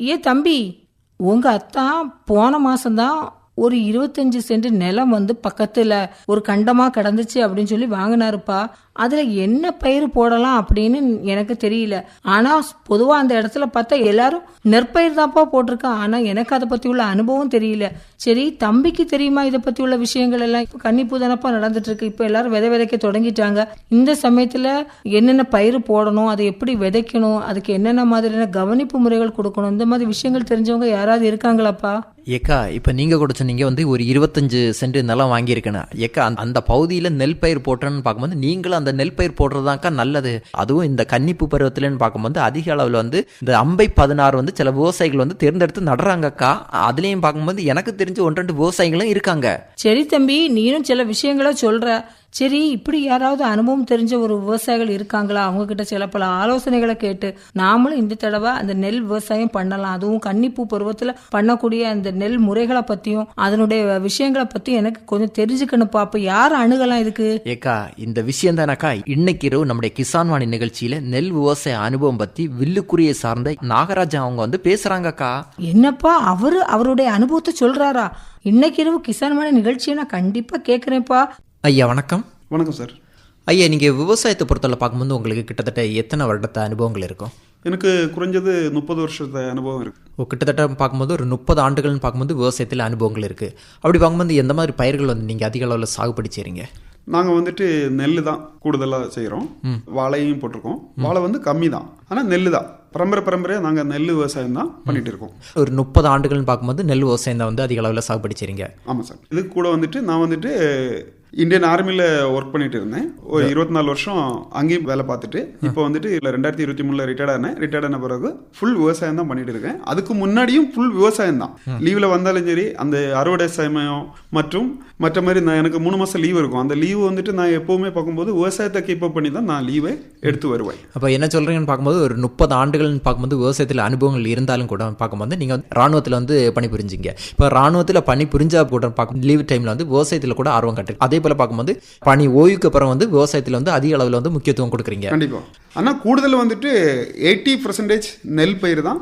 ஏ தம்பி உங்கள் அத்தா போன மாதம்தான் ஒரு இருபத்தஞ்சு சென்ட் நிலம் வந்து பக்கத்துல ஒரு கண்டமா கிடந்துச்சு அப்படின்னு சொல்லி வாங்கினாருப்பா. அதுல என்ன பயிர் போடலாம் அப்படின்னு எனக்கு தெரியல. ஆனா பொதுவா அந்த இடத்துல பார்த்தா எல்லாரும் நெற்பயிர் தான்ப்பா போட்டிருக்கான் ஆனா எனக்கு அதை பத்தி உள்ள அனுபவம் தெரியல. சரி தம்பிக்கு தெரியுமா இதை பத்தி உள்ள விஷயங்கள் எல்லாம்? இப்ப கன்னிப்பூ தானப்பா நடந்துட்டு இருக்கு. இப்ப எல்லாரும் விதை விதைக்க தொடங்கிட்டாங்க. இந்த சமயத்துல என்னென்ன பயிர் போடணும் அதை எப்படி விதைக்கணும் அதுக்கு என்னென்ன மாதிரியான கவனிப்பு முறைகள் கொடுக்கணும் இந்த மாதிரி விஷயங்கள் தெரிஞ்சவங்க யாராவது இருக்காங்களாப்பா? ஏக்கா இப்போ நீங்கள் கூட சொன்னீங்க வந்து ஒரு இருபத்தஞ்சு சென்ட் நிலம் வாங்கியிருக்கேன் ஏக்கா அந்த- அந்த பகுதியில் நெல் பயிர் போட்டேன்னு பார்க்கும்போது நீங்களும் அந்த நெல் பயிர் போடுறதாக்கா நல்லது. அதுவும் இந்த கன்னிப்பு பருவத்தில்னு பார்க்கும்போது அதிக அளவில் வந்து இந்த அம்பை பதினாறு வந்து சில விவசாயிகள் வந்து தேர்ந்தெடுத்து நடுறாங்கக்கா. அதுலேயும் பார்க்கும்போது எனக்கு தெரிஞ்ச ஒன்று ரெண்டு விவசாயிகளும் இருக்காங்க. சரி தம்பி நீனும் சில விஷயங்களை சொல்கிற சரி இப்படி யாராவது அனுபவம் தெரிஞ்ச ஒரு விவசாயிகள் இருக்காங்களா? அவங்க கிட்ட சில பல ஆலோசனைகளை கேட்டு நாமளும் இந்த தடவை அந்த நெல் விவசாயம் பண்ணலாம். அதுவும் கன்னிப்பூ பருவத்துல பண்ணக்கூடிய அந்த நெல் முறைகளை பத்தியும் அதனுடைய விஷயங்களை பத்தி எனக்கு கொஞ்சம் தெரிஞ்சுக்கணும்ப்பா அப்ப யார் அணுகலாம் இதுக்கு? ஏக்கா இந்த விஷயம் தானக்கா? இன்னைக்கு இரவு நம்முடைய கிசான் வாணி நிகழ்ச்சியில நெல் விவசாய அனுபவம் பத்தி வில்லுக்குரியை சார்ந்த நாகராஜா அவங்க வந்து பேசுறாங்கக்கா. என்னப்பா அவரு அவருடைய அனுபவத்தை சொல்றாரா? இன்னைக்கு இரவு கிசான் மணி நிகழ்ச்சியை நான் கண்டிப்பா கேட்கிறேன்ப்பா ஐயா வணக்கம். வணக்கம் சார். ஐயா நீங்கள் விவசாயத்தை பொறுத்தவரை பார்க்கும்போது உங்களுக்கு கிட்டத்தட்ட எத்தனை வருடத்த அனுபவங்கள் இருக்கும்? எனக்கு குறைஞ்சது முப்பது வருஷத்து அனுபவம் இருக்கு. ஓ, கிட்டத்தட்ட பார்க்கும்போது ஒரு முப்பது ஆண்டுகள்னு பார்க்கும்போது விவசாயத்தில் அனுபவங்கள் இருக்குது அப்படி பார்க்கும்போது எந்த மாதிரி பயிர்கள் வந்து நீங்கள் அதிக அளவில் சாகுபடி செய்கிறீங்க நாங்கள் வந்துட்டு நெல் தான் கூடுதலாக செய்கிறோம் வாழையும் போட்டிருக்கோம். வாழை வந்து கம்மி தான். ஆனால் நெல் தான். பரம்பரை பரம்பரையாக நாங்கள் நெல் விவசாயம் தான் பண்ணிட்டு இருக்கோம். ஒரு முப்பது ஆண்டுகள்னு பார்க்கும்போது நெல் விவசாயம் தான் வந்து அதிக அளவில் சாகுபடி செய்கிறீங்க ஆமாம் சார். இது கூட வந்துட்டு நான் வந்துட்டு இந்தியன் ஆர்மியில் ஒர்க் பண்ணிட்டு இருந்தேன். ஒரு இருபத்தி நாலு வருஷம் அங்கேயும் வேலை பார்த்துட்டு இப்போ வந்துட்டு இல்லை ரெண்டாயிரத்தி இருபத்தி மூணில் ரிட்டையர்ட் ஆனேன். ரிட்டையர்ட் ஆன பிறகு ஃபுல் விவசாயம் தான் பண்ணிட்டு இருக்கேன். அதுக்கு முன்னாடியும் ஃபுல் விவசாயம் தான். லீவில் வந்தாலும் சரி அந்த அறுவடை சமயம் மற்றும் மற்ற மாதிரி நான் எனக்கு மூணு மாதம் லீவ் இருக்கும். அந்த லீவு வந்துட்டு நான் எப்போவுமே பார்க்கும்போது விவசாயத்தை கீப் அப் பண்ணி தான் நான் லீவை எடுத்து வருவேன். அப்போ என்ன சொல்கிறீங்கன்னு பார்க்கும்போது ஒரு முப்பது ஆண்டுகள்னு பார்க்கும்போது விவசாயத்தில் அனுபவங்கள் இருந்தாலும் கூட பார்க்கும்போது நீங்கள் ராணுவத்தில் வந்து பணிபுரிஞ்சிங்க. இப்போ ராணுவத்தில் பணி புரிஞ்சா கூட பார்க்கும் லீவ் டைமில் வந்து விவசாயத்தில் கூட ஆர்வம் காட்டு அதே போல் பார்க்கும்போது பணி ஓய்வுக்கு அப்புறம் வந்து விவசாயத்தில் வந்து அதிக அளவில் வந்து முக்கியத்துவம் கொடுக்குறீங்க. ஆனால் கூடுதல் வந்துட்டு எயிட்டி பர்சன்டேஜ் நெல் பயிர் தான்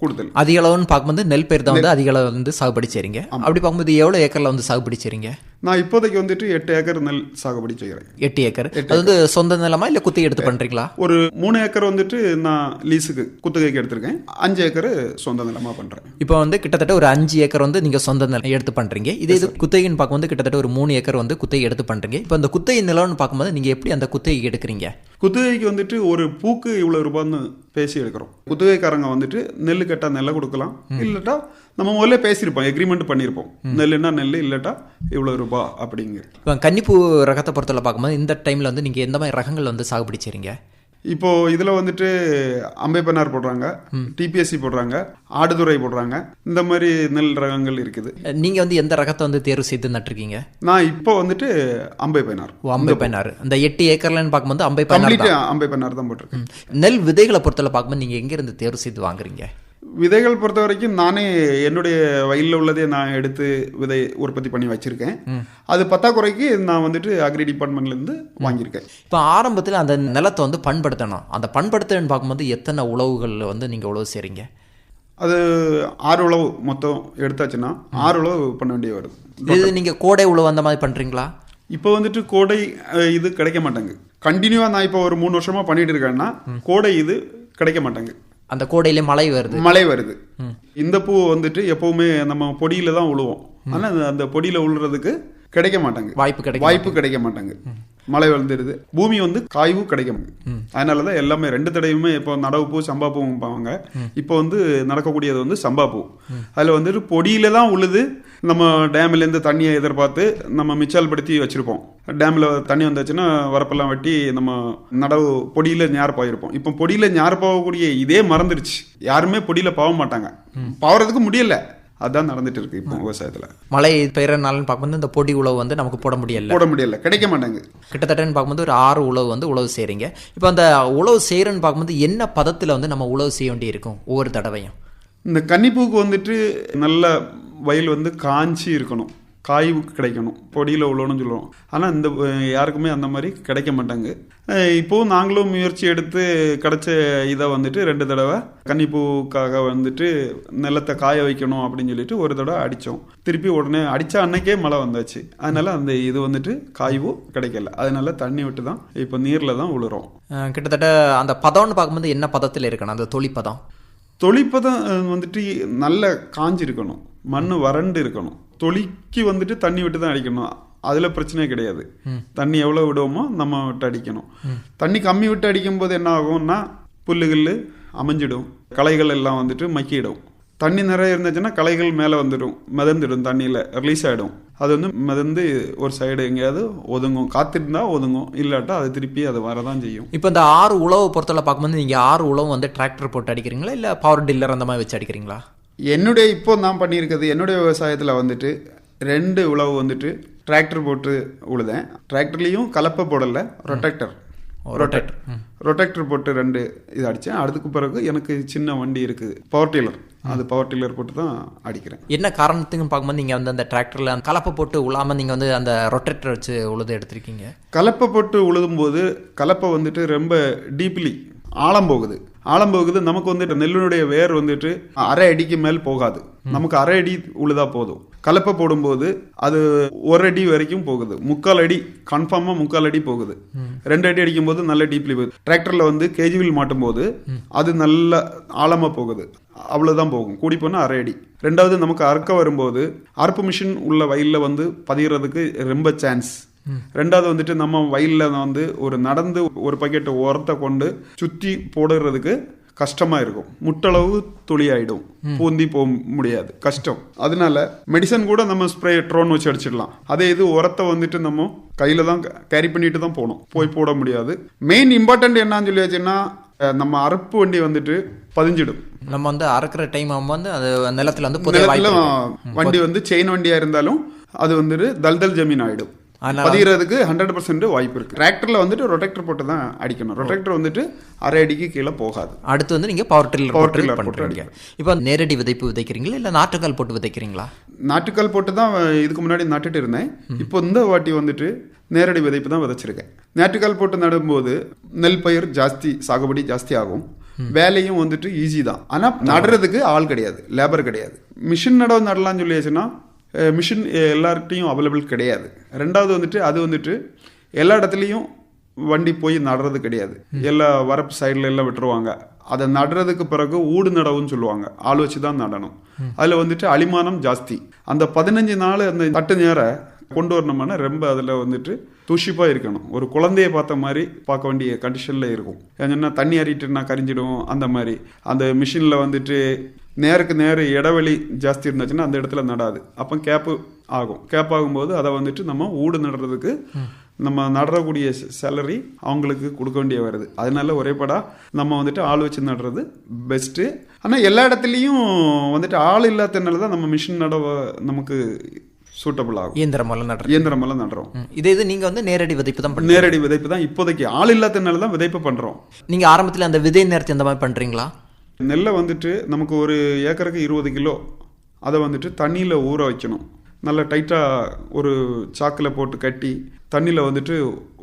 கூடுதல். அதிக அளவுன்னு பார்க்கும்போது நெல் பயிர் தான் வந்து அதிக அளவு வந்து சாகுபடி செய்றீங்க. அப்படி பார்க்கும்போது எவ்வளோ ஏக்கரில் வந்து சாகுபடி செய்றீங்க? நான் இப்போதைக்கு வந்துட்டு எட்டு ஏக்கர் நெல் சாகுபடி செய்கிறேன் எட்டு ஏக்கர். அது வந்து சொந்த நிலமா இல்லை குத்தகை எடுத்து பண்ணுறீங்களா ஒரு மூணு ஏக்கர் வந்துட்டு நான் லீஸுக்கு குத்தகைக்கு எடுத்திருக்கேன். அஞ்சு ஏக்கர் சொந்த நிலமா பண்றேன். இப்போ வந்து கிட்டத்தட்ட ஒரு அஞ்சு ஏக்கர் வந்து நீங்கள் சொந்த நிலம் எடுத்து பண்ணுறீங்க இதே இது குத்தகைன்னு பார்க்கும்போது கிட்டத்தட்ட ஒரு மூணு ஏக்கர் வந்து குத்தகை எடுத்து பண்ணுறீங்க இப்போ அந்த குத்தகை நிலம்னு பார்க்கும்போது நீங்கள் எப்படி அந்த குத்தகை எடுக்கிறீங்க? குத்தகைக்கு வந்துட்டு ஒரு பூக்கு இவ்வளவு ரூபான்னு பேசி எடுக்கிறோம். குத்தகைக்காரங்க வந்துட்டு நெல் கேட்டா நெல்லை கொடுக்கலாம். இல்லட்டா நம்ம முதல்ல பேசியிருப்போம் எக்ரிமெண்ட் பண்ணியிருப்போம். நெல்லுன்னா நெல் இல்லட்டா இவ்வளவு ரூபா அப்படிங்க இப்போ கன்னிப்பூ ரகத்தை பொறுத்தவரை பார்க்கும்போது இந்த டைமில் வந்து நீங்கள் எந்த மாதிரி ரகங்கள் வந்து சாகுபடி செய்றீங்க? இப்போ இதுல வந்துட்டு அம்பைப்பனார் போடுறாங்க டிபிஎஸ்சி போடுறாங்க ஆடுதுறை போடுறாங்க. இந்த மாதிரி நெல் ரகங்கள் இருக்குது. நீங்கள் வந்து எந்த ரகத்தை வந்து தேர்வு செய்து நட்டிருக்கீங்க? நான் இப்போ வந்துட்டு அம்பைப்பனார் ஓ அம்பை பயனார் இந்த எட்டு ஏக்கர்லன்னு பார்க்கும்போது அம்பை பயனார் கம்ப்ளீட் தான். அம்பைப்பனார் தான் போட்டிருக்கேன் நெல் விதைகளை பொறுத்தவரை பார்க்கும்போது நீங்கள் எங்கேருந்து தேர்வு செய்து வாங்குறீங்க? விதைகள் பொறுத்த வரைக்கும் நானே என்னுடைய வயலில் உள்ளதே நான் எடுத்து விதை உற்பத்தி பண்ணி வச்சிருக்கேன். அது பத்தாக்குறைக்கு நான் வந்துட்டு அக்ரி டிபார்ட்மெண்ட்ல இருந்து வாங்கியிருக்கேன். இப்போ ஆரம்பத்தில் அந்த நிலத்தை வந்து பண்படுத்தணும். அந்த பண்படுத்தணும்னு பார்க்கும்போது எத்தனை உழவுகள் வந்து நீங்கள் உழவு செய்றீங்க? அது ஆறு உழவு மொத்தம் எடுத்தாச்சுன்னா ஆறு உழவு பண்ண வேண்டிய வருது இது நீங்கள் கோடை உழவு அந்த மாதிரி பண்ணுறீங்களா இப்போ வந்துட்டு கோடை இது கிடைக்க மாட்டாங்க கண்டினியூவா நான் இப்போ ஒரு மூணு வருஷமா பண்ணிட்டு இருக்கேன்னா கோடை இது கிடைக்க மாட்டாங்க அந்த கோடையிலே மழை வருது. மழை வருது. இந்த பூ வந்துட்டு எப்பவுமே நம்ம பொடியில தான் உழுவோம். ஆனா அந்த- பொடியில உழுறதுக்கு கிடைக்க மாட்டாங்க. வாய்ப்பு கிடைக்க வாய்ப்பு கிடைக்க மாட்டாங்க. மழை வந்துடுது. பூமி வந்து காய்வும் கிடைக்க மாட்டேங்குது. அதனாலதான் எல்லாமே ரெண்டு தடையுமே இப்போ நடவு பூ சம்பா பூவாங்க இப்போ வந்து நடக்கக்கூடியது வந்து சம்பா பூ. அதுல வந்துட்டு பொடியில தான் உழுது நம்ம டேம்ல இருந்து தண்ணியை எதிர்பார்த்து நம்ம மிச்சால் படுத்தி வச்சிருப்போம். டேம்ல தண்ணி வந்தாச்சுன்னா வரப்பெல்லாம் வெட்டி நம்ம நடவு பொடியில ஞார் பாயிருப்போம். இப்போ பொடியில ஞார் பாவக்கூடிய இதே மறந்துடுச்சு. யாருமே பொடியில பாவ மாட்டாங்க. பாவறதுக்கு முடியல. அதான் நடந்துட்டு இருக்கு இப்போ விவசாயத்துல. மழை பெய்யறனாலன்னு பார்க்கும்போது இந்த பொடி உழவு வந்து நமக்கு போட முடியல. போட முடியல. கிடைக்க மாட்டாங்க கிட்டத்தட்டன்னு பார்க்கும்போது ஒரு ஆறு உழவு வந்து உழவு செய்றீங்க. இப்போ அந்த உழவு செய்யறன்னு பார்க்கும்போது என்ன பதத்துல வந்து நம்ம உழவு செய்ய வேண்டி இருக்கும் ஒவ்வொரு தடவையும். இந்த கன்னிப்பூக்கு வந்துட்டு நல்ல வயல் வந்து காஞ்சி இருக்கணும். காய் கிடைக்கணும். பொடியில் உள்ளோன்னு சொல்லுவோம் ஆனால் இந்த யாருக்குமே அந்த மாதிரி கிடைக்க மாட்டாங்க. இப்போவும் நாங்களும் முயற்சி எடுத்து கிடைச்ச இதை வந்துட்டு ரெண்டு தடவை கன்னிப்பூக்காக வந்துட்டு நிலத்தை காய வைக்கணும் அப்படின்னு சொல்லிட்டு ஒரு தடவை அடித்தோம். திருப்பி உடனே அடித்த அன்னைக்கே மழை வந்தாச்சு. அதனால அந்த இது வந்துட்டு காய்வும் கிடைக்கல. அதனால தண்ணி விட்டு தான் இப்போ நீரில் தான் உழுறோம். கிட்டத்தட்ட அந்த பதம்னு பார்க்கும்போது என்ன பதத்தில் இருக்கணும்? அந்த தொழிப்பதம். தொளிப்பதம் வந்துட்டு நல்ல காஞ்சி இருக்கணும் மண் வறண்டு இருக்கணும். தொளிக்கு வந்துட்டு தண்ணி விட்டு தான் அடிக்கணும். அதுல பிரச்சனையே கிடையாது. தண்ணி எவ்வளவு விடுவோமோ நம்ம விட்டு அடிக்கணும். தண்ணி கம்மி விட்டு அடிக்கும் போது என்ன ஆகும்னா புல்லுகள் அமைஞ்சிடும். களைகள் எல்லாம் வந்துட்டு மக்கிடும். தண்ணி நிறைய இருந்துச்சுன்னா களைகள் மேலே வந்துடும் மிதந்துடும் தண்ணியில் ரிலீஸ் ஆகிடும் அது வந்து மிதந்து ஒரு சைடு எங்கேயாவது ஒதுங்கும். காத்திருந்தா ஒதுங்கும் இல்லாட்டா அது திருப்பி அது வரதான் செய்யும். இப்போ இந்த ஆறு உழவு பொறுத்தவரை பார்க்கும்போது நீங்க ஆறு உழவு வந்து டிராக்டர் போட்டு அடிக்கிறீங்களா இல்ல பவர் டில்லர் அந்த மாதிரி வச்சு அடிக்கிறீங்களா? என்னுடைய இப்போ நான் பண்ணியிருக்கிறது என்னுடைய விவசாயத்தில் வந்துட்டு ரெண்டு உழவு வந்துட்டு டிராக்டர் போட்டு உழுதேன். டிராக்டர்லேயும் கலப்பை போடலை ரொட்டக்டர் ரொட்டக்டர் ரொட்டக்டர் போட்டு ரெண்டு இது அடித்தேன். அதுக்கு பிறகு எனக்கு சின்ன வண்டி இருக்குது பவர் டீலர் அது பவர் டீலர் போட்டு தான் அடிக்கிறேன். என்ன காரணத்துக்கு பார்க்கும்போது நீங்க வந்து அந்த டிராக்டர்ல அந்த கலப்பை போட்டு உழாம நீங்க வந்து அந்த ரொட்டேட்டர் வச்சு உழுது எடுத்திருக்கீங்க? கலப்பை போட்டு உழுதும்போது கலப்பை வந்துட்டு ரொம்ப டீப்லி ஆழம் போகுது. ஆழம் போகுது நமக்கு வந்துட்டு நெல்லினுடைய வேர் வந்துட்டு அரை அடிக்கு மேல் போகாது. நமக்கு அரை அடி உழுதா போதும். கலப்பை போடும்போது அது ஒரு அடி வரைக்கும் போகுது. முக்கால் அடி கன்ஃபார்மா முக்கால் அடி போகுது. ரெண்டு அடி அடிக்கும் போது நல்ல டீப்லி போகுது. டிராக்டர்ல வந்து கேஜிவில் மாட்டும் போது அது நல்ல ஆழமா போகுது. அவ்வளவுதான் போகும். கூடி போனா அரை அடி. ரெண்டாவது நமக்கு அறுக்க வரும்போது அறுப்பு மிஷின் உள்ள வயல்ல வந்து பதிகிறதுக்கு ரொம்ப சான்ஸ் ரெண்டாவது வந்துட்டு நம்ம வயல்ல வந்து ஒரு நடந்து ஒரு பக்கெட் உரத்தை கொண்டு சுத்தி போடுறதுக்கு கஷ்டமா இருக்கும். முட்டளவு துளி ஆயிடும் பூந்தி போக முடியாது. கஷ்டம். அதனால மெடிசன் கூட நம்ம ஸ்ப்ரே ட்ரோன் வச்சு அடிச்சிடலாம். அதே இது உரத்தை வந்துட்டு நம்ம கையில தான் கேரி பண்ணிட்டு தான் போகணும். போய் போட முடியாது. மெயின் இம்பார்ட்டன்ட் என்னன்னு சொல்லி வச்சுன்னா அஹ், நம்ம அறுப்பு வண்டி வந்துட்டு பதிஞ்சிடும். நம்ம வந்து அறுக்கிற டைம் வந்து அது நிலத்துல வந்து நிலத்துல வண்டி வந்து செயின் வண்டியா இருந்தாலும் அது வந்துட்டு தல்தல் ஜமீன் ஆயிடும். அதனால பதிகிறதுக்கு ஹண்ட்ரட் பர்சன்ட் வாய்ப்பு இருக்கு. டிராக்டர்ல வந்துட்டு ரொட்டக்டர் போட்டு தான் அடிக்கணும் ரொட்டக்டர் வந்துட்டு அரை அடிக்கு கீழே போகாது. அடுத்து வந்து நீங்க பவர் டில்லர் போட்டு tiller போட்டு இப்போ நேரடி விதைப்பு விதைக்கிறீங்களா? இல்ல நாட்டுக்கால் போட்டு விதைக்கிறீங்களா? நாட்டுக்கால் போட்டு தான் இதுக்கு முன்னாடி நட்டுட்டு இருந்தேன். இப்போ இந்த வாட்டி வந்துட்டு நேரடி விதைப்பு தான் விதைச்சிருக்கேன். நாட்டுக்கால் போட்டு நடும்போது நெல் பயிர் ஜாஸ்தி சாகுபடி ஜாஸ்தி ஆகும். வேலையும் வந்துட்டு ஈஸி தான். ஆனா நடுறதுக்கு ஆள் கிடையாது. லேபர் கிடையாது. மிஷின் நடவு நடலாம்னு சொல்லியாச்சுன்னா மிஷின் எல்லார்கிட்டையும் அவைலபிள் கிடையாது. ரெண்டாவது வந்துட்டு அது வந்துட்டு எல்லா இடத்துலையும் வண்டி போய் நடுறது கிடையாது. எல்லா வரப்பு சைடுல எல்லாம் விட்டுருவாங்க. அதை நடுறதுக்கு பிறகு ஊடு நடவுன்னு சொல்லுவாங்க. ஆள் வச்சு தான் நடணும். அதுல வந்துட்டு அலிமானம் ஜாஸ்தி. அந்த பதினஞ்சு நாள் அந்த தட்டு நேர கொண்டு வரணும்னா ரொம்ப அதுல வந்துட்டு தூஷிப்பா இருக்கணும். ஒரு குழந்தைய பார்த்த மாதிரி பார்க்க வேண்டிய கண்டிஷன்ல இருக்கும். ஏன்னா தண்ணி அறிட்டுனா கரிஞ்சிடும் அந்த மாதிரி. அந்த மிஷின்ல வந்துட்டு நேருக்கு நேர் இடைவெளி ஜாஸ்தி இருந்துச்சுன்னா அந்த இடத்துல நடாது. அப்போ கேப்பு ஆகும். கேப் ஆகும்போது அதை வந்துட்டு நம்ம ஊடு நடுறதுக்கு நம்ம நடக்கூடிய சேலரி அவங்களுக்கு கொடுக்க வேண்டிய வருது. அதனால ஒரே படா நம்ம வந்துட்டு ஆள் வச்சு நடுறது பெஸ்ட்டு ஆனால் எல்லா இடத்துலையும் வந்துட்டு ஆள் இல்லாதனால தான் நம்ம மிஷின் நடவ நமக்கு சூட்டபிள் ஆகும். இயந்திரம் எல்லாம் நடுறது. இயந்திரம் எல்லாம் நடுறோம். இதே இது நீங்க வந்து நேரடி விதைப்பு தான் நேரடி விதைப்பு தான் இப்போதைக்கு. ஆள் இல்லாதனால தான் விதைப்பு பண்றோம். நீங்க ஆரம்பத்துல அந்த விதை நேரத்தை இந்த மாதிரி பண்றீங்களா? நெல்லை வந்துட்டு நமக்கு ஒரு ஏக்கருக்கு இருபது கிலோ. அதை வந்துட்டு தண்ணியில் ஊற வைக்கணும். நல்லா டைட்டாக ஒரு சாக்கில் போட்டு கட்டி தண்ணியில் வந்துட்டு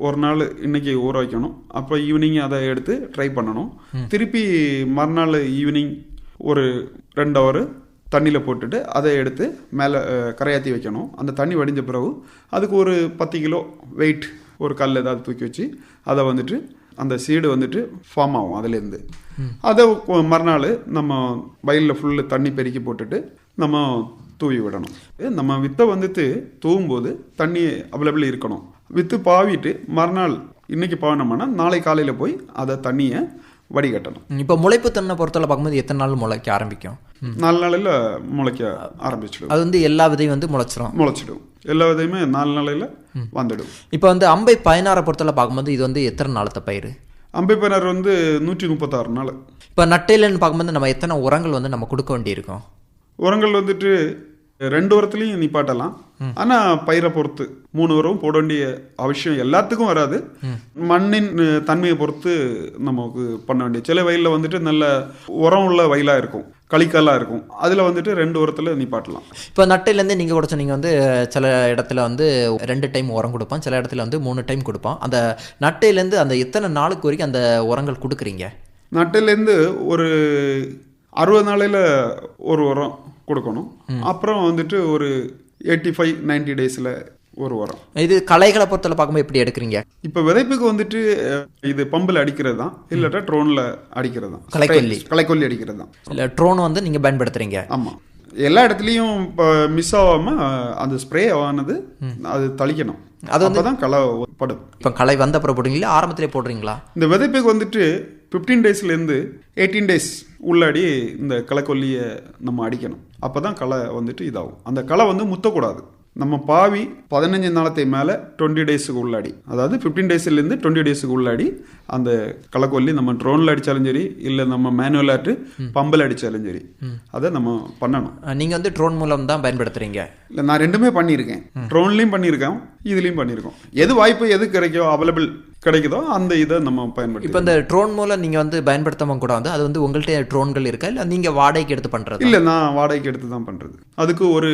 ஒரு நாள் இன்னைக்கு ஊற வைக்கணும். அப்போ ஈவினிங் அதை எடுத்து ட்ரை பண்ணணும். திருப்பி மறுநாள் ஈவினிங் ஒரு ரெண்டு ஹவர் தண்ணியில் போட்டுட்டு அதை எடுத்து மேலே கரையாத்தி வைக்கணும். அந்த தண்ணி வடிஞ்ச பிறகு அதுக்கு ஒரு பத்து கிலோ வெயிட் ஒரு கல் ஏதாவது தூக்கி வச்சு அதை வந்துட்டு அந்த சீடு வந்துட்டு ஃபார்ம் ஆகும் அதுலேருந்து. அதை மறுநாள் நம்ம வயலில் ஃபுல்லு தண்ணி பெருக்கி போட்டுட்டு நம்ம தூவி விடணும். நம்ம வித்தை வந்துட்டு தூவும்போது தண்ணி அவைலபிள் இருக்கணும். வித்து பாவிட்டு மறுநாள் இன்னைக்கு பாவினோம்னா நாளை காலையில் போய் அதை தண்ணியை வடிகட்டணும். இப்போ முளைப்பு தன்னை பொறுத்தவரை பார்க்கும்போது எத்தனை நாள் முளைக்க ஆரம்பிக்கும்? நாலு நாளையில் முளைக்க ஆரம்பிச்சிடும். அது வந்து எல்லா விதையும் வந்து முளைச்சிரும். முளைச்சிடும். எல்லா விதையுமே நாலு நாளையில் வந்துடும். இப்போ வந்து அம்பை பயனாரை பொறுத்தவரை பார்க்கும்போது இது வந்து எத்தனை நாளத்த பயிர்? அம்பைப்பனர் வந்து நூற்றி முப்பத்தாறு நாள். இப்போ நட்டையிலன்னு பார்க்கும்போது நம்ம எத்தனை உரங்கள் வந்து நம்ம கொடுக்க வேண்டியிருக்கும்? உரங்கள் வந்துட்டு ரெண்டு உரத்துலையும் நிப்பாட்டலாம். ஆனால் பயிரை பொறுத்து மூணு உரம் போட வேண்டிய அவசியம் எல்லாத்துக்கும் வராது. மண்ணின் தன்மையை பொறுத்து நமக்கு பண்ண வேண்டிய சில வயலில் வந்துட்டு நல்ல உரம் உள்ள வயலாக இருக்கும். களிக்கல்லாக இருக்கும். அதில் வந்துட்டு ரெண்டு உரத்தில் நிப்பாட்டலாம். இப்போ நட்டையிலேருந்து நீங்கள் கூட சொன்னீங்க வந்து சில இடத்துல வந்து ரெண்டு டைம் உரம் கொடுப்போம் சில இடத்துல வந்து மூணு டைம் கொடுப்போம் அந்த நட்டையிலேருந்து அந்த எத்தனை நாளுக்கு வரைக்கும் அந்த உரங்கள் கொடுக்குறீங்க? நட்டிலேருந்து ஒரு அறுபது நாளையில் ஒரு உரம் கொடுக்கணும். அப்புறம் வந்துட்டு ஒரு எயிட்டி ஃபைவ் நைன்டி டேஸில் ஒரு உரம் இது களைகளை பொறுத்தவரை பார்க்கும்போது எப்படி எடுக்கிறீங்க? இப்போ விதைப்புக்கு வந்துட்டு இது பம்பில் அடிக்கிறது தான். இல்லாட்டா ட்ரோனில் அடிக்கிறது தான். களைக்கொல்லி. களைக்கொல்லி அடிக்கிறது தான். இல்லை ட்ரோன் வந்து நீங்கள் பயன்படுத்துகிறீங்க ஆமாம் எல்லா இடத்துலையும் இப்போ மிஸ் ஆகாமல் அந்த ஸ்ப்ரே ஆனது அது தளிக்கணும். அது வந்து தான் களை படும். இப்போ களை வந்த அப்புறம் போடுறீங்களா ஆரம்பத்திலே போடுறீங்களா? இந்த விதைப்புக்கு வந்துட்டு ஃபிஃப்டீன் டேஸ்லேருந்து எயிட்டீன் டேஸ் உள்ளாடி இந்த களைக்கொல்லியை நம்ம அடிக்கணும். அப்போ தான் களை வந்துட்டு இதாகும். அந்த களை வந்து முத்தக்கூடாது. நம்ம பாவி பதினஞ்சு நாளத்தை மேலே டுவெண்ட்டி டேஸுக்கு உள்ளாடி. அதாவது ஃபிஃப்டீன் டேஸ்லேருந்து டுவெண்ட்டி டேஸுக்கு உள்ளாடி அந்த களைக்கொல்லி நம்ம ட்ரோனில் அடித்தாலும் சரி இல்லை நம்ம மேனுவலாட்டு பம்பில் அடித்தாலும் சரி அதை நம்ம பண்ணணும். நீங்கள் வந்து ட்ரோன் மூலம் தான் பயன்படுத்துகிறீங்க இல்லை நான் ரெண்டுமே பண்ணியிருக்கேன். ட்ரோன்லேயும் பண்ணியிருக்கேன் இதுலேயும் பண்ணியிருக்கோம். எது வாய்ப்பு எது கிடைக்கோ அவைலபிள் கிடைக்குதோ அந்த இதை நம்ம பயன்படுத்தி இப்போ இந்த ட்ரோன் மூலம் நீங்கள் வந்து பயன்படுத்தாம கூட வந்து அது வந்து உங்கள்கிட்ட ட்ரோன்கள் இருக்கா? இல்லை நீங்கள் வாடகைக்கு எடுத்து பண்ணுறது இல்லை நான் வாடகைக்கு எடுத்து தான் பண்ணுறது அதுக்கு ஒரு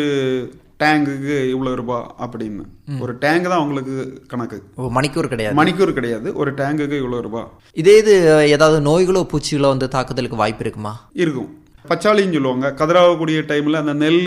டேங்குக்கு இவ்வளோ ரூபாய் அப்படின்னு. ஒரு டேங்க் தான் அவங்களுக்கு கணக்கு. மணிக்கூர் கிடையாது. மணிக்கூர் கிடையாது. ஒரு டேங்குக்கு இவ்வளோ ரூபாய் இதே இது ஏதாவது நோய்களோ பூச்சிகளோ வந்து தாக்குதலுக்கு வாய்ப்பு இருக்குமா? இருக்கும். பச்சாளின்னு சொல்லுவாங்க. கதிராகக்கூடிய டைமில் அந்த நெல்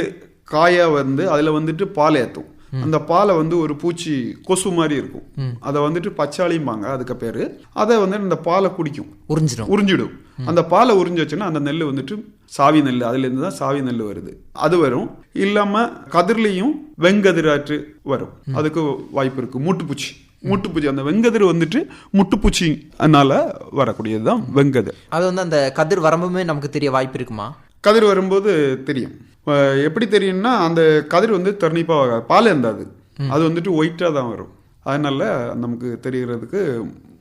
காய வந்து அதில் வந்துட்டு பால் ஏற்றும் அந்த பாலை வந்து ஒரு பூச்சி கொசு மாதிரி இருக்கும். அதை வந்துட்டு பச்சாளிம்பாங்க அதுக்கு பேர். அதை வந்து அந்த பாலை குடிக்கும். உறிஞ்சிடும். உறிஞ்சிடும். அந்த பாலை உறிஞ்சிச்சுன்னா அந்த நெல் வந்துட்டு சாவி நெல் அதுலேருந்து தான் சாவி நெல் வருது. அது வரும். இல்லாமல் கதிர்லையும் வெங்கதிராற்று வரும். அதுக்கு வாய்ப்பு இருக்கு. மூட்டுப்பூச்சி. மூட்டுப்பூச்சி அந்த வெங்கதிர் வந்துட்டு முட்டுப்பூச்சி அதனால வரக்கூடியது தான் வெங்கதிர். அது வந்து அந்த கதிர் வரம்புமே நமக்கு தெரிய வாய்ப்பு இருக்குமா? கதிர் வரும்போது தெரியும். எப்படி தெரியும்னா அந்த கதிர் வந்து தர்ணிப்பாக ஆகாது பால் இருந்தாது. அது வந்துட்டு ஒயிட்டாக தான் வரும். அதனால நமக்கு தெரியறதுக்கு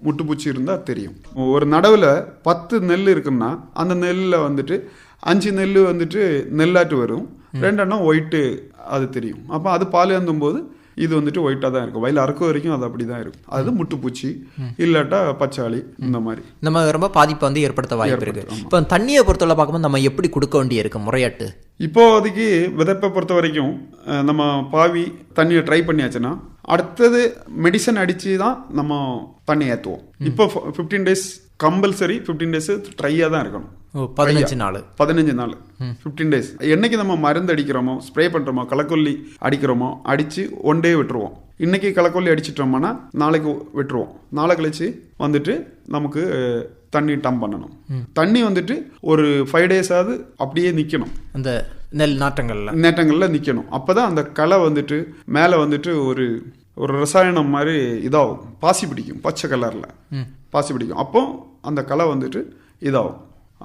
முட்டுப்பூச்சி இருந்தால் தெரியும். ஒரு நடவில் பத்து நெல் இருக்குன்னா அந்த நெல்லில் வந்துட்டு அஞ்சு நெல் வந்துட்டு நெல்லாட்டு வரும். ரெண்டெண்ணம் ஒயிட்டு அது தெரியும். அப்போ அது பால் போது இது வந்துட்டு ஒயிட்டாக தான் இருக்கும். வயல் அறுக்க வரைக்கும் அது அப்படி தான் இருக்கும். அது முட்டுப்பூச்சி இல்லாட்டா பச்சாளி இந்த மாதிரி. நம்ம ரொம்ப பாதிப்பை வந்து ஏற்படுத்த வாய்ப்பு இருக்கு. இப்போ தண்ணியை பொறுத்தவரை பார்க்கும்போது நம்ம எப்படி கொடுக்க வேண்டி இருக்கு முறையாட்டு? இப்போதைக்கு விதைப்பை பொறுத்த வரைக்கும் நம்ம பாவி தண்ணியை ட்ரை பண்ணியாச்சுன்னா அடுத்தது மெடிசன் அடித்து தான் நம்ம தண்ணி ஏற்றுவோம் இப்போ fifteen days compulsory fifteen days ட்ரையாக தான் இருக்கணும். பதினஞ்சு நாள். பதினஞ்சு நாள். ஃபிஃப்டீன் டேஸ் என்னைக்கு நம்ம மருந்து அடிக்கிறோமோ ஸ்ப்ரே பண்ணுறோமோ களைக்கொல்லி அடிக்கிறோமோ அடித்து ஒன் டே விட்டுருவோம். இன்னைக்கு களைக்கொல்லி அடிச்சிட்டோம்னா நாளைக்கு விட்டுருவோம். நாளை கழிச்சு வந்துட்டு நமக்கு தண்ணி டம் பண்ணணும். தண்ணி வந்துட்டு ஒரு ஃபைவ் டேஸாவது அப்படியே நிற்கணும் அந்த நெல் நாட்டங்கள்ல நேட்டங்களில் நிற்கணும் அப்போ தான் அந்த களை வந்துட்டு மேலே வந்துட்டு ஒரு ஒரு ரசாயனம் மாதிரி இதாகும். பாசி பிடிக்கும் பச்சை கலரில் பாசி பிடிக்கும். அப்போ அந்த களை வந்துட்டு இதாகும்.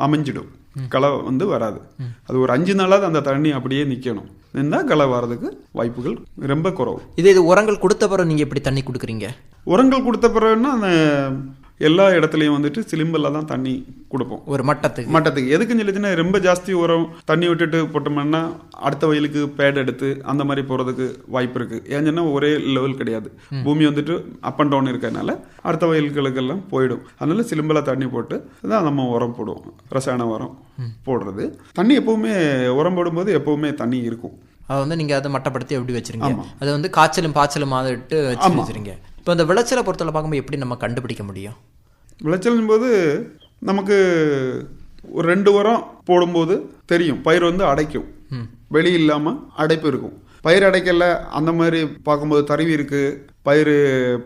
அமைஞ்சிடும். களை வந்து வராது. அது ஒரு அஞ்சு நாளாவது அந்த தண்ணி அப்படியே நிற்கணும் நின்றா களை வர்றதுக்கு வாய்ப்புகள் ரொம்ப குறவு. இதே இது உரங்கள் கொடுத்த பிறகு நீங்கள் எப்படி தண்ணி கொடுக்குறீங்க? உரங்கள் கொடுத்த பிறகுன்னா அந்த எல்லா இடத்துலையும் வந்துட்டு சிலிம்பில் தான் தண்ணி கொடுப்போம். ஒரு மட்டத்துக்கு. மட்டத்துக்கு. எதுக்குன்னு சொல்லிச்சுன்னா ரொம்ப ஜாஸ்தி உரம் தண்ணி விட்டுட்டு போட்டோம்னா அடுத்த வயலுக்கு பேட் எடுத்து அந்த மாதிரி போகிறதுக்கு வாய்ப்பு இருக்கு. ஏன்னு சொன்னா ஒரே லெவல் கிடையாது. பூமி வந்துட்டு அப் அண்ட் டவுன் இருக்கிறதுனால அடுத்த வயல்களுக்கெல்லாம் போயிடும். அதனால சிலிம்பில் தண்ணி போட்டு தான் நம்ம உரம் போடுவோம். ரசாயன உரம் போடுறது. தண்ணி எப்பவுமே உரம் போடும்போது எப்பவுமே தண்ணி இருக்கும். அதை வந்து நீங்கள் அதை மட்டப்படுத்தி எப்படி வச்சிருங்க அது வந்து காய்ச்சலும் பாய்ச்சலும் ஆகிட்டு வச்சு வச்சிருங்க இப்போ இந்த விளைச்சலை பொறுத்தவரை பார்க்கும்போது எப்படி நம்ம கண்டுபிடிக்க முடியும்? விளைச்சல் போது நமக்கு ஒரு ரெண்டு உரம் போடும்போது தெரியும். பயிர் வந்து அடைக்கும். வெளி இல்லாமல் அடைப்பு இருக்கும். பயிர் அடைக்கல அந்த மாதிரி பார்க்கும்போது தருவி இருக்கு. பயிர்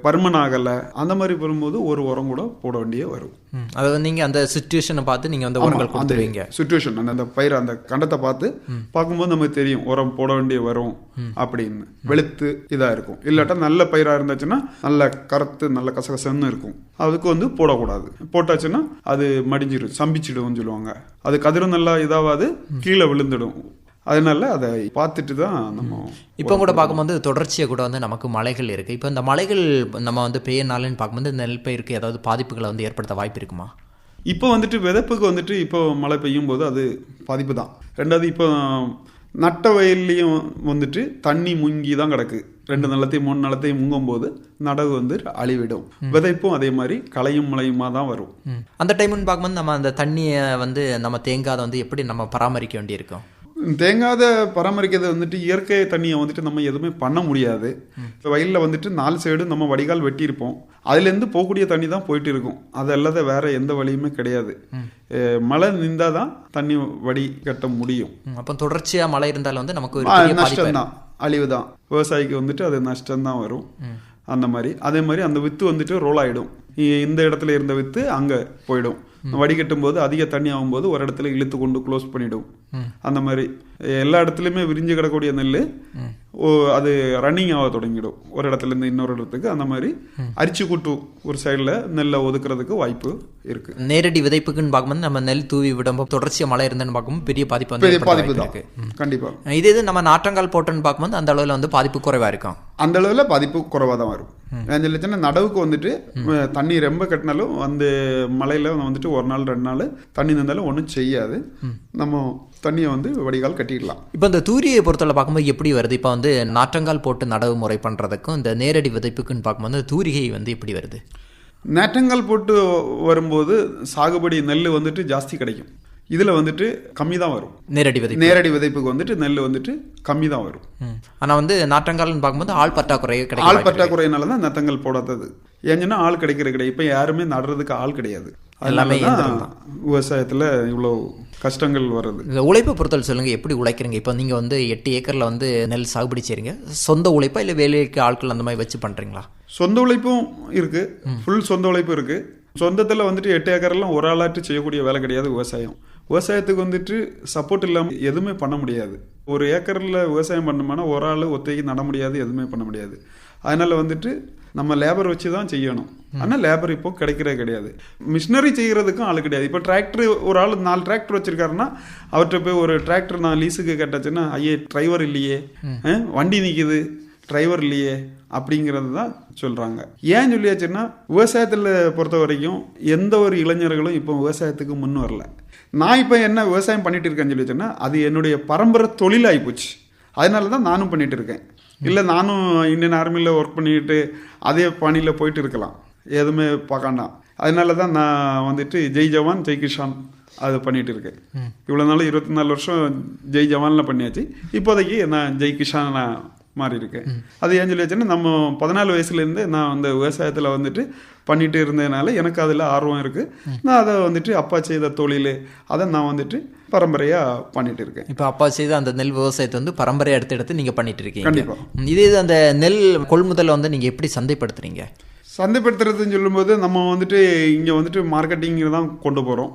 பருமன் ஆகலை அந்த மாதிரி வரும்போது ஒரு உரம் கூட போட வேண்டிய வரும். அதாவது நீங்க அந்த சுச்சுவேஷனை பார்த்து நீங்க வந்து உரங்கள் அந்த கொடுத்துருவீங்க. சுச்சுவேஷன் அந்த அந்த பயிர் அந்த கண்டத்தை பார்த்து பார்க்கும்போது நமக்கு தெரியும் உரம் போட வேண்டிய வரும் அப்படின்னு. வெளுத்து இதா இருக்கும். இல்லாட்டா நல்ல பயிரா இருந்துச்சுன்னா நல்ல கருத்து நல்ல கசகசன்னு இருக்கும். அதுக்கு வந்து போடக்கூடாது. போட்டாச்சுன்னா அது மடிஞ்சிடும் சம்பிச்சிடும்னு சொல்லுவாங்க. அது கதிரும் நல்லா இதாவாது கீழே விழுந்துடும். அதனால அதை பார்த்துட்டு தான் நம்ம இப்போ கூட பார்க்கும்போது தொடர்ச்சியாக கூட வந்து நமக்கு மலைகள் இருக்குது இப்போ இந்த மலைகள் நம்ம வந்து பெய்யனாலன்னு பார்க்கும்போது இந்த நெல் பயிருக்கு ஏதாவது பாதிப்புகளை வந்து ஏற்படுத்த வாய்ப்பு இருக்குமா? இப்போ வந்துட்டு விதைப்புக்கு வந்துட்டு இப்போ மழை பெய்யும் போது அது பாதிப்பு தான். ரெண்டாவது இப்போ நட்ட வயல்லையும் வந்துட்டு தண்ணி முங்கி தான் கிடக்கு. ரெண்டு நிலத்தையும் மூணு நிலத்தையும் முங்கும் போது நடவு வந்து அழிவிடும். விதைப்பும் அதே மாதிரி களையும் மழையுமா தான் வரும். அந்த டைம்னு பார்க்கும்போது நம்ம அந்த தண்ணியை வந்து நம்ம தேங்காத வந்து எப்படி நம்ம பராமரிக்க வேண்டியிருக்கும்? தேங்காத பராமரிக்கிறது வந்துட்டு இயற்கை தண்ணியை வந்துட்டு நம்ம எதுவுமே பண்ண முடியாது. இப்போ வயலில் வந்துட்டு நாலு சைடு நம்ம வடிகால் வெட்டியிருப்போம். அதுலேருந்து போகக்கூடிய தண்ணி தான் போயிட்டு இருக்கும் அது அல்லாத வேற எந்த வழியுமே கிடையாது. மழை நின்றால் தான் தண்ணி வடி கட்ட முடியும். அப்போ தொடர்ச்சியாக மழை இருந்தாலும் வந்து நமக்கு நஷ்டம்தான். அழிவு தான் விவசாயிக்கு வந்துட்டு அது நஷ்டம்தான் வரும். அந்த மாதிரி. அதே மாதிரி அந்த வித்து வந்துட்டு ரோல் ஆயிடும். இ- இந்த இடத்துல இருந்த வித்து அங்க போயிடும். வடிகட்டும் போது அதிக தண்ணி ஆகும்போது ஒரு இடத்துல இழுத்து கொண்டு க்ளோஸ் பண்ணிடும். அந்த மாதிரி எல்லா இடத்துலையுமே விரிஞ்சு கிடக்கூடிய நெல் ஓ அது ரன்னிங் ஆக தொடங்கிடும். ஒரு இடத்துல இருந்து இன்னொரு இடத்துக்கு அந்த மாதிரி அரிச்சு கூட்டு ஒரு சைடில் நெல்லை ஒதுக்குறதுக்கு வாய்ப்பு இருக்கு. நேரடி விதைப்புக்குன்னு பார்க்கும்போது நம்ம நெல் தூவி விடும்போது தொடர்ச்சியாக மழை இருந்துன்னு பார்க்கும்போது பெரிய பாதிப்பு வந்து பெரிய பாதிப்பு இருக்கு. கண்டிப்பா. இதே இது நம்ம நாற்றங்கால் போட்டோன்னு பார்க்கும்போது அந்த அளவில் வந்து பாதிப்பு குறைவாக இருக்கும் அந்த அளவில் பாதிப்பு குறைவாக தான் வரும். ஏன்னு சொல்லிச்சுன்னா நடவுக்கு வந்துட்டு தண்ணி ரொம்ப கட்டினாலும் அந்த மழையில் வந்துட்டு ஒரு நாள் ரெண்டு நாள் தண்ணி நின்றாலும் ஒன்றும் செய்யாது. நம்ம தண்ணியை வந்து வடிகால் கட்டிடலாம் இப்போ இந்த தூரியை பொறுத்தவரை பார்க்கும்போது எப்படி வருது? இப்போ வந்து நாற்றங்கால் போட்டு நடவு முறை பண்ணுறதுக்கும் இந்த நேரடி விதைப்புக்குன்னு பார்க்கும்போது இந்த தூரிகை வந்து எப்படி வருது? நேற்றங்கால் போட்டு வரும்போது சாகுபடி நெல் வந்துட்டு ஜாஸ்தி கிடைக்கும். இதில் வந்துட்டு கம்மி தான் வரும். நேரடி விதைப்பு. நேரடி விதைப்புக்கு வந்துட்டு நெல் வந்துட்டு கம்மி தான் வரும். ம். ஆனா வந்து நாற்றங்கால்னு பார்க்கும்போது ஆள் பற்றாக்குறை ஆள் கிடைக்கும் பற்றாக்குறையினால தான் நத்தங்கள் போடாதது. ஏன்னா ஆள் கிடைக்கிறது கிடையாது. இப்போ யாருமே நடுறதுக்கு ஆள் கிடையாது. எல்லாமே விவசாயத்தில் இவ்வளோ கஷ்டங்கள் வருது இந்த உழைப்பை பொறுத்தவரை சொல்லுங்க எப்படி உழைக்கிறீங்க? இப்போ நீங்க வந்து எட்டு ஏக்கர்ல வந்து நெல் சாகுபடி செய்றீங்க. சொந்த உழைப்பா இல்லை வேலைக்கு ஆட்கள் அந்த மாதிரி வச்சு பண்றீங்களா? சொந்த உழைப்பும் இருக்கு. ஃபுல் சொந்த உழைப்பு இருக்கு. சொந்தத்தில் வந்துட்டு எட்டு ஏக்கர்லாம் ஒரு ஆளாட்டு செய்யக்கூடிய வேலை கிடையாது விவசாயம். விவசாயத்துக்கு வந்துட்டு சப்போர்ட் இல்லாமல் எதுவுமே பண்ண முடியாது. ஒரு ஏக்கரில் விவசாயம் பண்ணோம்னா ஒரு ஆள் ஒத்தைக்கு நட முடியாது எதுவுமே பண்ண முடியாது. அதனால வந்துட்டு நம்ம லேபர் வச்சு தான் செய்யணும். ஆனால் லேபர் இப்போ கிடைக்கிறதே கிடையாது. மிஷினரி செய்கிறதுக்கும் ஆள் கிடையாது. இப்போ டிராக்டர் ஒரு ஆள் நாலு டிராக்டர் வச்சிருக்காருன்னா அவர்கிட்ட போய் ஒரு டிராக்டர் நான் லீஸுக்கு கேட்டாச்சுன்னா ஐயே டிரைவர் இல்லையே. வண்டி நிற்கிது டிரைவர் இல்லையே அப்படிங்கிறது தான் சொல்கிறாங்க ஏன் சொல்லியாச்சுன்னா விவசாயத்தில் பொறுத்த வரைக்கும் எந்த ஒரு இளைஞர்களும் இப்போ விவசாயத்துக்கு முன் வரல. நான் இப்போ என்ன விவசாயம் பண்ணிட்டு இருக்கேன்னு சொல்லி வச்சேன்னா அது என்னுடைய பரம்பரை தொழிலாகி போச்சு. அதனால தான் நானும் பண்ணிட்டு இருக்கேன். இல்லை நானும் இந்தியன் ஆர்மியில் ஒர்க் பண்ணிட்டு அதே பணியில் போயிட்டு இருக்கலாம். எதுவுமே பார்க்காண்டாம் அதனால தான் நான் வந்துட்டு ஜெய் ஜவான் ஜெய் கிஷான் அது பண்ணிட்டு இருக்கேன். இவ்வளோ நாள் இருபத்தி நாலு வருஷம் ஜெய் ஜவான்ல பண்ணியாச்சு. இப்போதைக்கு நான் ஜெய் கிஷான் நான் மாறி இருக்கேன். அது ஏன் சொல்லி வச்சேன்னா நம்ம பதினாலு வயசுலேருந்து நான் அந்த விவசாயத்தில் வந்துட்டு பண்ணிட்டு இருந்ததுனால எனக்கு அதில் ஆர்வம் இருக்குது நான் அதை வந்துட்டு அப்பா செய்த தொழில் அதை நான் வந்துட்டு பரம்பரையாக பண்ணிட்டு இருக்கேன். இப்போ அப்பா செய்த அந்த நெல் விவசாயத்தை வந்து பரம்பரை எடுத்து எடுத்து நீங்க பண்ணிட்டு இருக்கீங்க. கண்டிப்பா. ம், இதே இது அந்த நெல் கொள்முதலை வந்து நீங்க எப்படி சந்தைப்படுத்துறீங்க? சந்தைப்படுத்துறதுன்னு சொல்லும்போது நம்ம வந்துட்டு இங்கே வந்துட்டு மார்க்கெட்டிங் தான் கொண்டு போகிறோம்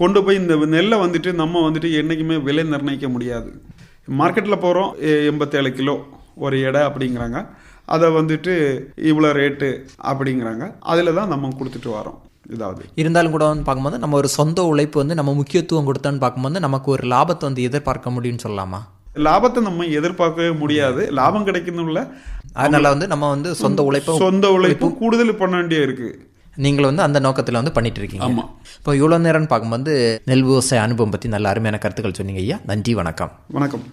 கொண்டு போய் இந்த நெல்லை வந்துட்டு நம்ம வந்துட்டு என்றைக்குமே விலை நிர்ணயிக்க முடியாது. மார்க்கெட்டில் போகிறோம் எண்பத்தேழு கிலோ ஒரு எடை அப்படிங்கிறாங்க. அதை வந்துட்டு இவ்வளோ ரேட்டு அப்படிங்கிறாங்க. அதில் தான் நம்ம கொடுத்துட்டு வரோம். இதாவது. இருந்தாலும் கூட வந்து பார்க்கும்போது நம்ம ஒரு சொந்த உழைப்பு வந்து நம்ம முக்கியத்துவம் கொடுத்தான்னு பார்க்கும்போது நமக்கு ஒரு லாபத்தை வந்து எதிர்பார்க்க முடியும்னு சொல்லலாமா? லாபத்தை நம்ம எதிர்பார்க்கவே முடியாது. லாபம் கிடைக்கணும்ல அதனால வந்து நம்ம வந்து சொந்த உழைப்பை சொந்த உழைப்பு கூடுதல் பண்ண வேண்டிய இருக்கு. நீங்கள் வந்து அந்த நோக்கத்தில் வந்து பண்ணிட்டு இருக்கீங்க ஆமா. இப்போ இவ்வளோ நேரம்னு பார்க்கும்போது நெல் விவசாய அனுபவம் பற்றி நல்ல அருமையான கருத்துக்கள் சொன்னீங்க ஐயா. நன்றி வணக்கம். வணக்கம்.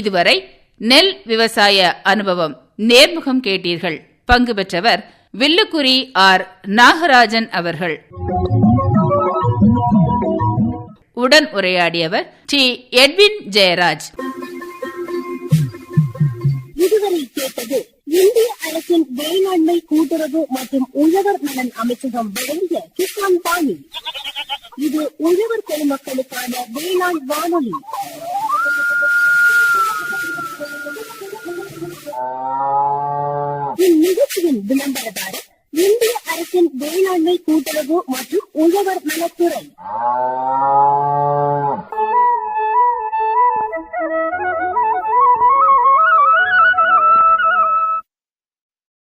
இதுவரை நெல் விவசாய அனுபவம் நேர்முகம் கேட்டீர்கள். பங்கு பெற்றவர் வில்லுக்குரி ஆர் நாகராஜன் அவர்கள். உடன் உரையாடியவர் டி. எட்வின் ஜெயராஜ். இதுவரை கேட்டது இந்திய அரசின் வேளாண்மை கூட்டுறவு மற்றும் உழவர் நலன் அமைச்சகம் வழங்கிய கிசான் பாணி. இது உழவர் பெருமக்களுக்கான வேளாண் வானொலி. இந்நிகழ்ச்சியின் விளம்பரதாரர் இந்திய அரசின் வேளாண்மை கூட்டுறவு மற்றும் உழவர் நலத்துறை.